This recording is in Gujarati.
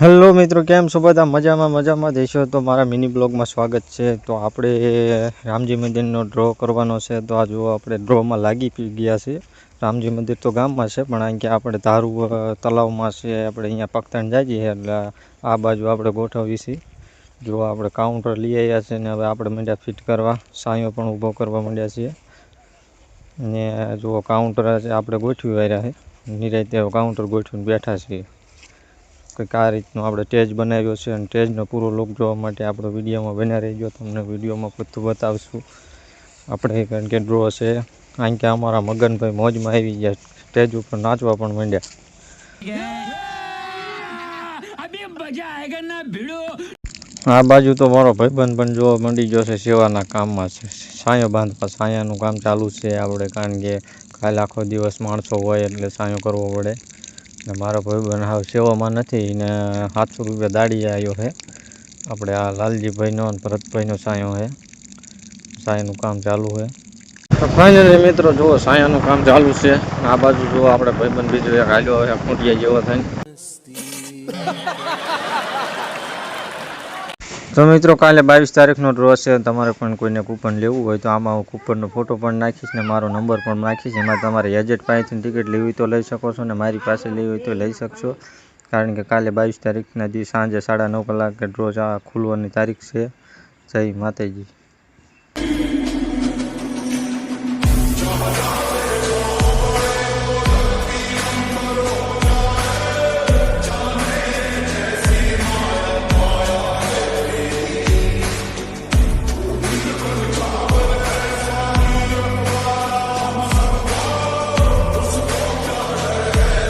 હેલો મિત્રો, કેમ છો? બધા મજામાં મજામાં? દેશો તો મારા મિની બ્લોગમાં સ્વાગત છે. તો આપણે રામજી મંદિરનો ડ્રો કરવાનો છે. તો આ જુઓ, આપણે ડ્રોમાં લાગી ગયા છે રામજી મંદિર તો ગામમાં છે, પણ અહીં આપણે ધારુ તલાવમાં છે, આપણે અહીંયા પગતાણ જાય છીએ, એટલે આ બાજુ આપણે ગોઠવીએ છીએ. જો આપણે કાઉન્ટર લઈ આવ્યા છે ને હવે આપણે માંડ્યા ફિટ કરવા. સાંયો પણ ઊભો કરવા માંડ્યા છીએ. ને જુઓ કાઉન્ટર આપણે ગોઠવી આવ્યા છે. નિરાતે કાઉન્ટર ગોઠવીને બેઠા છીએ. કંઈક આ રીતનો આપણે સ્ટેજ બનાવ્યો છે અને સ્ટેજનો પૂરો લોક જોવા માટે આપણો વિડીયોમાં બન્યા રહેજો તમને વિડીયોમાં બધું બતાવશું. આપણે કારણ કે ડ્રો છે. કારણ કે અમારા મગનભાઈ મોજમાં આવી ગયા. સ્ટેજ ઉપર નાચવા પણ માંડ્યા. આ બાજુ તો મારો ભાઈબંધ પણ જોવા મંડી ગયો છે, સેવાના કામમાં છે. સાયો બાંધવા, સાયાનું કામ ચાલુ છે. આપણે કારણ કે કાલે આખો દિવસ માણસો હોય એટલે સાયો કરવો પડે. ને મારો ભાઈબંધ હાવ સેવામાં નથી ને સાતસો રૂપિયા દાડી આવ્યો છે. આપણે આ લાલજીભાઈનો અને ભરતભાઈનો સાયો છે. સાયાનું કામ ચાલુ છે. તો ફાઇનલી મિત્રો જુઓ, સાયાનું કામ ચાલુ છે. આ બાજુ જુઓ, આપણે ભાઈબંધ બીજો એક હાલ્યો છે ખૂંટિયા જેવો થઈને. તો મિત્રો, કાલે બાવીસ તારીખનો ડ્રો છે. તમારે પણ કોઈને કૂપન લેવું હોય તો આમાં હું કૂપનનો ફોટો પણ નાખીશ ને મારો નંબર પણ નાખીશ. એમાં તમારે એજેટ પાસેથી ટિકિટ લેવી તો લઈ શકો છો ને મારી પાસે લેવી હોય તો લઈ શકશો. કારણ કે કાલે બાવીસ તારીખના દિવસ સાંજે સાડા નવ કલાકે ડ્રો ખુલવાની તારીખ છે. જય માતાજી.